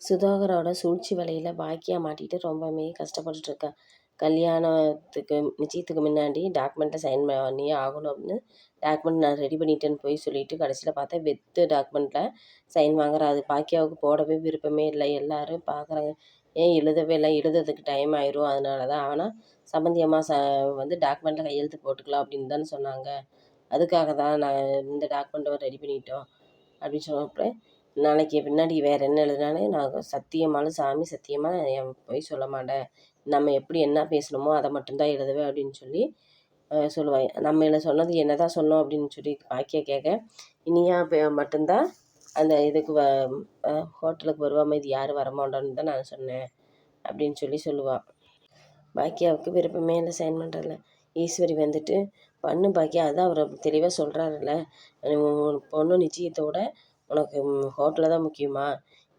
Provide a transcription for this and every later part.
சுதாகரோட சூழ்ச்சி வலையில் பாக்கியா மாட்டிட்டு ரொம்பவுமே கஷ்டப்பட்டுட்டு இருக்கா கல்யாணத்துக்கு நிச்சயத்துக்கு முன்னாடி டாக்குமெண்ட்டை சைன் பண்ணியே ஆகணும் அப்படின்னு டாக்குமெண்ட் நான் ரெடி பண்ணிட்டேன்னு போய் சொல்லிட்டு கடைசியில் பார்த்தா வெத்து டாக்குமெண்ட்டில் சைன் வாங்குறா அது பாக்கியாவுக்கு போடவே விருப்பமே இல்லை. எல்லாரும் பார்க்குறாங்க. ஏன் எழுதவே இல்லை? எழுதுறதுக்கு டைம் ஆயிரும். அதனால தான் ஆனால் சம்பந்தியமாக ச வந்து டாக்குமெண்ட்டில் கையெழுத்து போட்டுக்கலாம் அப்படின்னு தானே சொன்னாங்க. அதுக்காக தான் நான் இந்த டாக்குமெண்ட்டை ரெடி பண்ணிட்டோம் அப்படின்னு சொன்னப்போ நாளைக்கு பின்னாடி வேறு என்ன எழுதுனாலும் நான் சத்தியமாலும் சாமி சத்தியமாக என் பொய் சொல்ல மாட்டேன். நம்ம எப்படி என்ன பேசணுமோ அதை மட்டும்தான் எழுதுவேன் அப்படின்னு சொல்லி சொல்லுவாங்க நம்ம என்ன சொன்னது என்ன தான் சொன்னோம் அப்படின்னு சொல்லி பாக்கிய கேட்க இனியா மட்டும்தான் அந்த இதுக்கு வ ஹோட்டலுக்கு வருவாமல் இது யாரும் வரமாட்டோன்னு தான் நான் சொன்னேன் அப்படின்னு சொல்லி சொல்லுவாள் பாக்கியாவுக்கு விருப்பமே இல்லை சைன் பண்ணுறதில்ல ஈஸ்வரி வந்துட்டு பண்ணு பாக்கியா அதான் அவர் தெளிவாக சொல்கிறாருல்ல பொண்ணு நிச்சயத்தோட உனக்கு ஹோட்டலில் தான் முக்கியமா?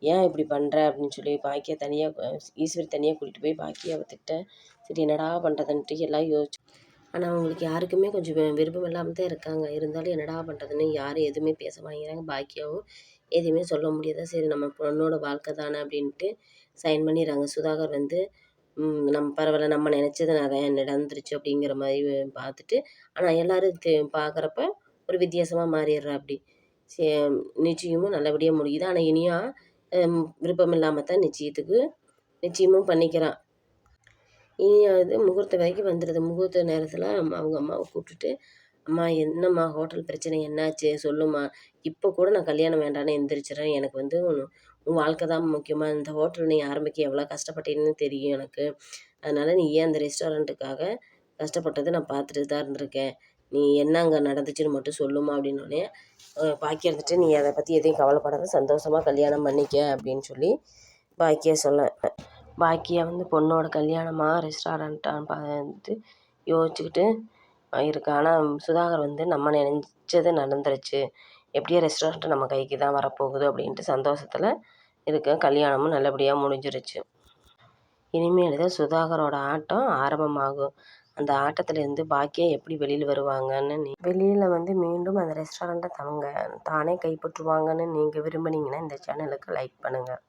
ஏன் இப்படி பண்ணுற அப்படின்னு சொல்லி பாக்கியா தனியாக ஈஸ்வரி தனியாக கூட்டிகிட்டு போய் பாக்கியாவை திட்ட சரி என்னடா பண்ணுறதுன்ட்டு எல்லாம் யோசிச்சு. ஆனால் அவங்களுக்கு யாருக்குமே கொஞ்சம் விருப்பம் இல்லாமல் தான் இருக்காங்க. இருந்தாலும் என்னடா பண்ணுறதுன்னு யாரும் எதுவுமே பேச மாட்டேங்கிறாங்க. பாக்கியாவும் எதுவுமே சொல்ல முடியாதா சரி நம்ம பொண்ணோட வாழ்க்கை தானே அப்படின்ட்டு சைன் பண்ணிடுறாங்க. சுதாகர் வந்து நம்ம பரவாயில்ல நம்ம நினச்சது நிறையா நடந்துருச்சு அப்படிங்கிற மாதிரி பார்த்துட்டு ஆனால் எல்லோரும் பார்க்குறப்ப ஒரு வித்தியாசமாக மாறிடுறா அப்படி நிச்சயமும் நல்லபடியாக முடியுது. ஆனால் இனியா விருப்பம் இல்லாமல் தான் நிச்சயத்துக்கு நிச்சயமும் பண்ணிக்கிறான் இனியா இது முகூர்த்த வரைக்கும் வந்துடுது முகூர்த்த நேரத்தில் அவங்க அம்மாவை கூப்பிட்டுட்டு அம்மா என்னம்மா ஹோட்டல் பிரச்சனை? என்னாச்சு? சொல்லும்மா. இப்போ கூட நான் கல்யாணம் வேண்டான்னு எந்திரிச்சிடறேன். எனக்கு வந்து உன் வாழ்க்கை தான் முக்கியமாக இந்த ஹோட்டல் நீ ஆரம்பிக்க எவ்வளோ கஷ்டப்பட்டேன்னு தெரியும் எனக்கு. அதனால் நீ ஏன் அந்த ரெஸ்டாரண்ட்டுக்காக கஷ்டப்பட்டதை நான் பார்த்துட்டு தான் இருந்திருக்கேன். நீ என்ன அங்கே நடந்துச்சுன்னு மட்டும் சொல்லுமா அப்படின்னோடனே பாக்கியா இருந்துட்டு நீ அதை பற்றி எதையும் கவலைப்படாத சந்தோஷமாக கல்யாணம் பண்ணிக்க அப்படின்னு சொல்லி பாக்கியா சொல்ல பாக்கியா வந்து பொண்ணோட கல்யாணமாக ரெஸ்டாரண்ட்டான்னு பார்த்து யோசிச்சுக்கிட்டு இருக்கு. ஆனால் சுதாகர் வந்து நம்ம நினச்சது நடந்துருச்சு. எப்படியோ ரெஸ்டாரண்ட்டு நம்ம கைக்கு தான் வரப்போகுது அப்படின்ட்டு சந்தோஷத்தில் இருக்க கல்யாணமும் நல்லபடியாக முடிஞ்சிருச்சு. இனிமேல் தான் சுதாகரோட ஆட்டம் ஆரம்பமாகும். அந்த ஆட்டத்திலேருந்து பாக்கியா எப்படி வெளியில் வருவாங்கன்னு நீ வெளியில் வந்து மீண்டும் அந்த ரெஸ்டாரண்ட்டை தவங்க தானே கைப்பற்றுவாங்கன்னு நீங்கள் விரும்புனீங்கன்னா இந்த சேனலுக்கு லைக் பண்ணுங்கள்